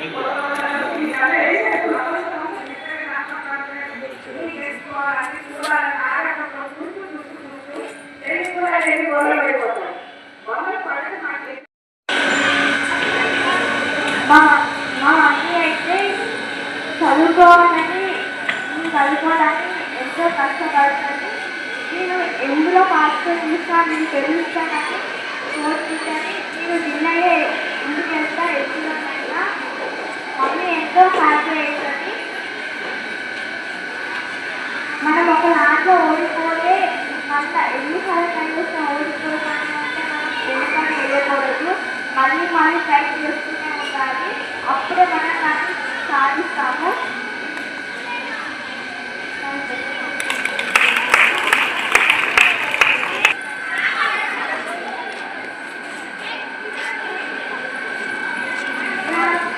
మా మా మమ్మీ అయితే చదువుకోవాలని నేను చదువుకోవడానికి ఎంతో కష్టపడుతుంది నేను ఎందులో పార్టిసిపేట్ చేస్తాను నేను తెలుస్తానని కోరుకుంటాను నేను నిన్నయే ఇంటికి ఒక దాంట్లో ఓడిపోతే మళ్ళీ ఎన్నిసార్లు ట్రై చేసినా ఓడిపోతాను అంటే మనం వెనుకని వెళ్ళకూడదు మళ్ళీ మళ్ళీ ట్రై చేస్తూనే ఉండాలి అప్పుడే మనం దాన్ని సాధిస్తాము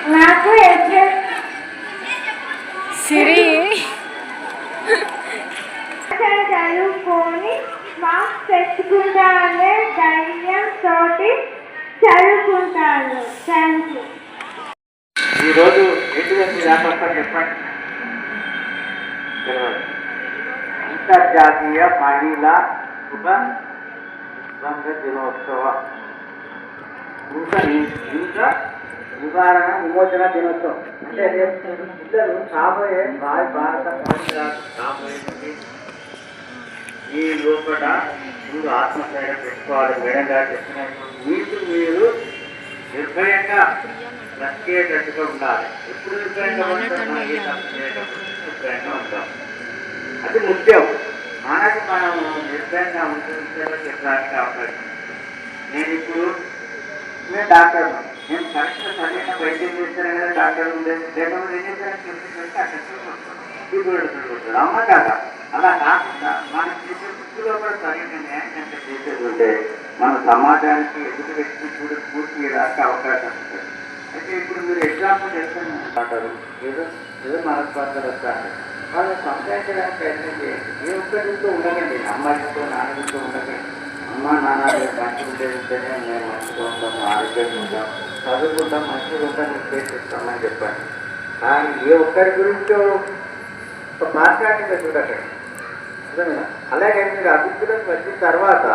నా- తెచ్చుకుంటానే ధైర్యం తోటి చదువుకుంటాను. థ్యాంక్ యూ ఈరోజు ఎటువంటి వ్యాపారం చెప్పండి. అంతర్జాతీయ మహిళా శుభ రంగ దినోత్సవ. ఇంకా నివారణ విమోచన దినోత్సవం. అంటే రేపు పిల్లలు కాబోయే భారత పౌరులు కాబోయే ఈ లోపల మీరు ఆత్మస్థైర్యం పెట్టుకోవాలి. మేడం గారు చెప్పినట్టు మీకు మీరు నిర్భయంగా బ్రతికేటట్టుగా ఉండాలి. ఎప్పుడు నిర్భయంగా ఉంటాం మనం ఏ తప్పు చేయటప్పుడు నిర్భయంగా ఉంటాం. అది ముఖ్యం. మనకు మనం నిర్భయంగా ఉంటుంటే చెప్పడానికి అవకాశం నేను ఇప్పుడు నేను డాక్టర్ నేను కరెక్ట్ సరైన వైద్యం చేస్తాను కదా డాక్టర్ ఉండేది లేకపోతే ఏం చేస్తాను అక్కడ అమ్మ కాదా? అలా కాకుండా మనం చేసే వృత్తిలో కూడా సరైన న్యాయం కనుక చేసేది ఉంటే మన సమాజానికి ఎదుటి వ్యక్తి కూడా పూర్తి రాక అవకాశం ఉంటుంది. అయితే ఇప్పుడు మీరు ఎగ్జాంపుల్ చేస్తాను అంటారు ఏదో ఏదో మనస్పర్ధలు వస్తాను వాళ్ళని సంపాదించడానికి ప్రయత్నం చేయండి. ఏ ఒక్కరితో ఉండకండి. అమ్మాయితో నాన్నతో ఉండకండి. అమ్మ నాన్న మంచి మంచిగా మేము మంచిగా ఉంటాము ఆరోగ్యంగా ఉంటాం చదువుకుంటాం మంచిగా ఉంటాం ఉద్దేశిస్తామని చెప్పండి. కానీ ఏ ఒక్కరి గురించో ఒక మాట్లాడితే చూడకండి. అలాగే మీరు అభివృద్ధిలోకి వచ్చిన తర్వాత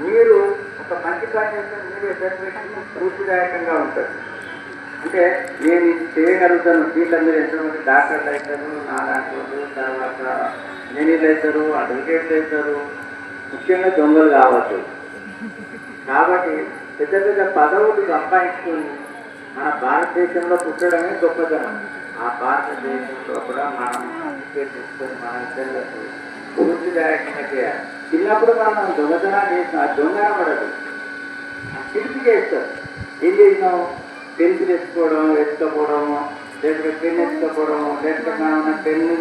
మీరు ఒక మంచి పని చేస్తే మీరు ఇద్దరు స్ఫూర్తిదాయకంగా ఉంటుంది అంటే నేను ఇది చేయగలుగుతాను దీంట్లో మీరు ఎంతమంది డాక్టర్లు అవుతారు నా డాక్టర్లు తర్వాత ఇంజనీర్లు అవుతారు అడ్వకేట్లు అవుతారు ముఖ్యంగా దొంగలు కావచ్చు. కాబట్టి పెద్ద పెద్ద పదవులు సంపాదించుకొని మన భారతదేశంలో పుట్టడమే గొప్పతనం. ఆ భారతదేశంలో కూడా మనం టికెట్ తీసుకొని మన చేయాలి చిన్నప్పుడు మనం దొంగతనం చేసిన ఆ దొంగన పడదు. తిరిగి చేస్తారు ఏం చేసినావు పెన్సిల్ వేసుకోవడం వేసుకోపోవడము లేకపోతే పెన్ వేసుకోపోవడము లేకపోతే మనం పెన్ను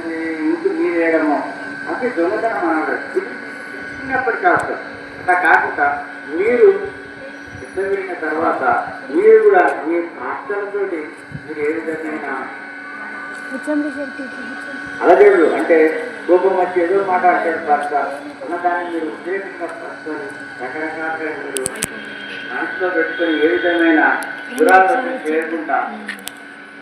ఇంటి నీరు వేయడము. అంటే దొంగతనం అన్నాడు చిన్నప్పటి కాదు అలా కాకుండా మీరు పెద్దగిన తర్వాత మీరు కూడా మీ భర్తలతోటి మీరు ఏ విధమైన అలజడులు అంటే కోపం వచ్చి ఏదో మాట్లాడతాడు భర్త ఉన్నదాన్ని మీరు ఉద్రేకంగా పరుచుకొని రకరకాలుగా మీరు మనసులో పెట్టుకొని ఏ విధమైన దురాలోచన చేయకుండా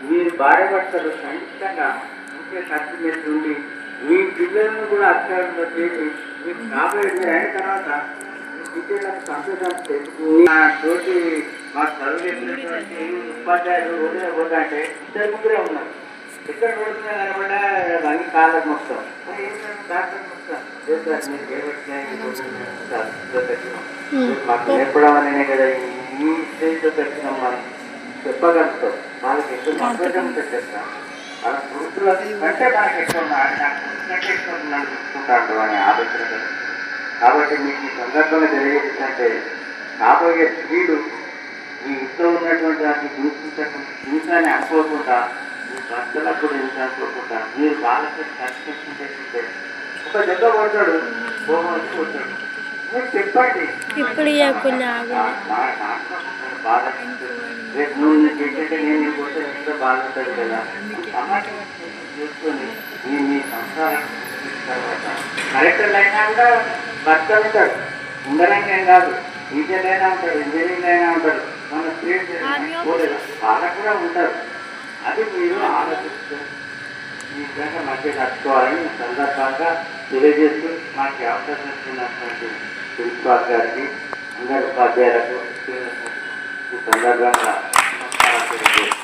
మీరు భార్య భర్తలు సంయుక్తంగా ముఖ్య ఖర్చు మీద మీ పిల్లలను కూడా అత్యారంలో చేసి మీకు కాబోయే మీరు అయిన తర్వాత మీ పిల్లలకు సంతోషాన్ని తెచ్చుకుని నా తోటి మా చదువు చెప్పినటువంటి ఉపాధ్యాయులు ఉదయం పోతాంటే ఇద్దరు ముగ్గురే ఉన్నారు. ఎక్కడ పడుతున్నా కనబడా రంగి కాళ్ళకు మొత్తం. మాకు నేర్పడం అనే కదా ఈ స్టేజ్లో పెట్టినాం మనం. చెప్పగలుగుతాం. వాళ్ళకి ఎక్కువ సంతోషం పెట్టేస్తాం. వాళ్ళ పురుషులు కంటే మనకి ఎక్కువ చూసుకుంటాడు అనే ఆలోచన. కాబట్టి మీకు ఈ సందర్భంగా తెలియజేసిందంటే కాబోయే స్త్రీలు మీ ఇంట్లో ఉన్నటువంటి వాటిని దూషించకుండా దూషాన్ని అనుకోకుండా మీరు వాళ్ళకి ఒక కొడతాడు కొడతాడు మీరు చెప్పండి ఇప్పుడు. రేపు నువ్వు నీకు ఏంటంటే నేను నీకు కొడితే ఎంతో బాధ ఉంటుంది కదా సమాజం చూసుకొని మీ మీ సంసారం తర్వాత కలెక్టర్లు అయినా కూడా భర్తలు ఉంటాడు ఉండడానికి ఏం కాదు టీచర్లు అయినా ఉంటాడు ఇంజనీర్లు అయినా ఉంటాడు మన స్టేట్ వాళ్ళకు కూడా ఉంటారు అది మీరు ఆలోచిస్తే ఈ విధంగా మధ్య నడుచుకోవాలని సందర్భంగా తెలియజేస్తూ మాకు అవకాశం ఇచ్చినటువంటి ప్రిన్సిపాల్ గారికి అందరి ఉపాధ్యాయులకు ఈ సందర్భంగా